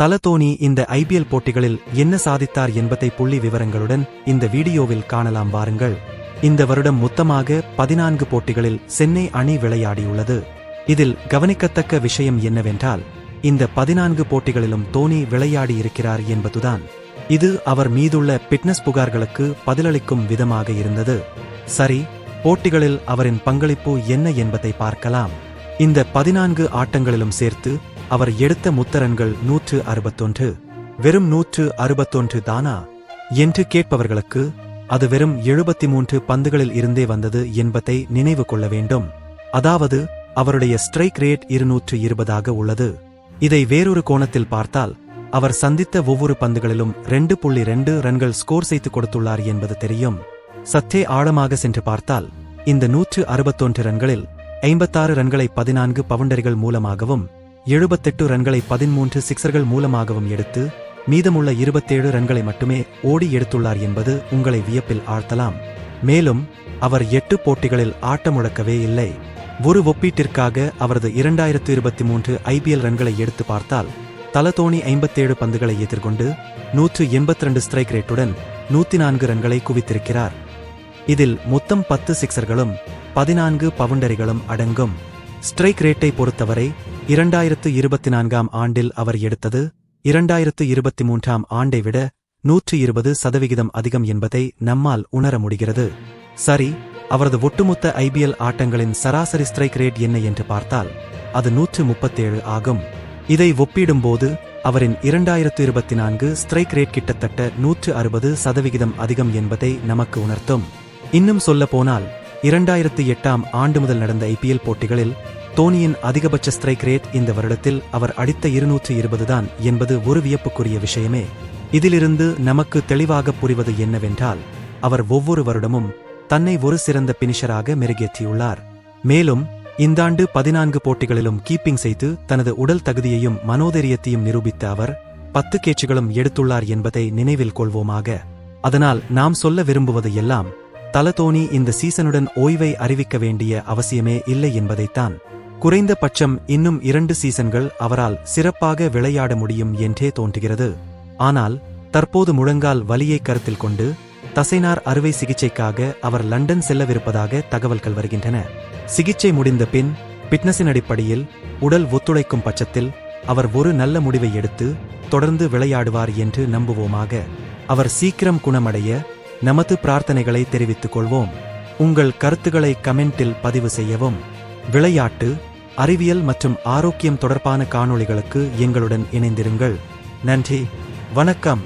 தலதோனி இந்த ஐபிஎல் போட்டிகளில் என்ன சாதித்தார் என்பதை புள்ளி விவரங்களுடன் இந்த வீடியோவில் காணலாம் வாருங்கள். இந்த வருடம் மொத்தமாக பதினான்கு போட்டிகளில் சென்னை அணி விளையாடியுள்ளது. இதில் கவனிக்கத்தக்க விஷயம் என்னவென்றால் இந்த பதினான்கு போட்டிகளிலும் தோனி விளையாடியிருக்கிறார் என்பதுதான். இது அவர் மீதுள்ள பிட்னஸ் புகார்களுக்கு பதிலளிக்கும் விதமாக இருந்தது. சரி போட்டிகளில் அவரின் பங்களிப்பு என்ன என்பதை பார்க்கலாம். இந்த பதினான்கு ஆட்டங்களிலும் சேர்த்து அவர் எடுத்த முத்தரன்கள் நூற்று அறுபத்தொன்று வெறும் நூற்று அறுபத்தொன்று தானா? என்று கேட்பவர்களுக்கு அது வெறும் எழுபத்தி மூன்று பந்துகளில் இருந்தே வந்தது என்பதை நினைவு கொள்ள வேண்டும். அதாவது அவருடைய ஸ்ட்ரைக் ரேட் இருநூற்று இருபதாக உள்ளது. இதை வேறொரு கோணத்தில் பார்த்தால் அவர் சந்தித்த ஒவ்வொரு பந்துகளிலும் ரெண்டு புள்ளி ரெண்டு ரன்கள் ஸ்கோர் செய்து கொடுத்துள்ளார் என்பது தெரியும். சற்றே ஆழமாக சென்று பார்த்தால் இந்த நூற்று அறுபத்தொன்று ரன்களில் ஐம்பத்தாறு ரன்களை பதினான்கு பவுண்டரிகள் மூலமாகவும் எழுபத்தெட்டு ரன்களை பதிமூன்று சிக்சர்கள் மூலமாகவும் எடுத்து மீதமுள்ள இருபத்தேழு ரன்களை மட்டுமே ஓடி எடுத்துள்ளார் என்பது உங்களை வியப்பில் ஆழ்த்தலாம். மேலும் அவர் எட்டு போட்டிகளில் ஆட்டமுழக்கவே இல்லை. ஒரு ஒப்பீட்டிற்காக அவரது இரண்டாயிரத்து இருபத்தி மூன்று ஐபிஎல் ரன்களை எடுத்து பார்த்தால் தலதோனி ஐம்பத்தேழு பந்துகளை எதிர்கொண்டு நூற்று எண்பத்தி ரெண்டு ஸ்ட்ரைக் ரேட்டுடன் நூற்றி நான்கு ரன்களை குவித்திருக்கிறார். இதில் மொத்தம் பத்து சிக்சர்களும் பதினான்கு பவுண்டரிகளும் அடங்கும். ஸ்ட்ரைக் ரேட்டை பொறுத்தவரை இரண்டாயிரத்து இருபத்தி நான்காம் ஆண்டில் அவர் எடுத்தது இரண்டாயிரத்து இருபத்தி மூன்றாம் ஆண்டை விட நூற்று இருபது சதவிகிதம் அதிகம் என்பதை நம்மால் உணர முடிகிறது. சரி அவரது ஒட்டுமொத்த ஐபிஎல் ஆட்டங்களின் சராசரி ஸ்ட்ரைக் ரேட் என்ன என்று பார்த்தால் அது நூற்று முப்பத்தேழு ஆகும். இதை ஒப்பிடும்போது அவரின் இரண்டாயிரத்து இருபத்தி நான்கு ஸ்ட்ரைக் ரேட் கிட்டத்தட்ட நூற்று அறுபது சதவிகிதம் அதிகம் என்பதை நமக்கு உணர்த்தும். இன்னும் சொல்ல போனால் இரண்டாயிரத்து எட்டாம் ஆண்டு முதல் நடந்த ஐபிஎல் போட்டிகளில் தோனியின் அதிகபட்ச ஸ்ட்ரைக் ரேட் இந்த வருடத்தில் அவர் அடித்த இருநூற்று இருபதுதான் என்பது ஒரு வியப்புக்குரிய விஷயமே. இதிலிருந்து நமக்கு தெளிவாக புரிவது என்னவென்றால் அவர் ஒவ்வொரு வருடமும் தன்னை ஒரு சிறந்த பினிஷராக மெருகேற்றியுள்ளார். மேலும் இந்தாண்டு பதினான்கு போட்டிகளிலும் கீப்பிங் செய்து தனது உடல் தகுதியையும் மனோதைரியத்தையும் நிரூபித்த அவர் பத்து கேட்சுகளும் எடுத்துள்ளார் என்பதை நினைவில் கொள்வோமாக. அதனால் நாம் சொல்ல விரும்புவது எல்லாம் தலதோனி இந்த சீசனுடன் ஓய்வை அறிவிக்க வேண்டிய அவசியமே இல்லை என்பதைத்தான். குறைந்தபட்சம் இன்னும் இரண்டு சீசன்கள் அவரால் சிறப்பாக விளையாட முடியும் என்றே தோன்றுகிறது. ஆனால் தற்போது முழங்கால் வலியை கருத்தில் கொண்டு தசைனார் அறுவை சிகிச்சைக்காக அவர் லண்டன் செல்லவிருப்பதாக தகவல்கள் வருகின்றன. சிகிச்சை முடிந்த பின் பிட்னஸின் அடிப்படையில் உடல் ஒத்துழைக்கும் பட்சத்தில் அவர் ஒரு நல்ல முடிவை எடுத்து தொடர்ந்து விளையாடுவார் என்று நம்புவோமாக. அவர் சீக்கிரம் குணமடைய நமது பிரார்த்தனைகளை தெரிவித்துக் கொள்வோம். உங்கள் கருத்துக்களை கமெண்டில் பதிவு செய்யவும். விளையாட்டு அறிவியல் மற்றும் ஆரோக்கியம் தொடர்பான காணொளிகளுக்கு எங்களுடன் இணைந்திருங்கள். நன்றி. வணக்கம்.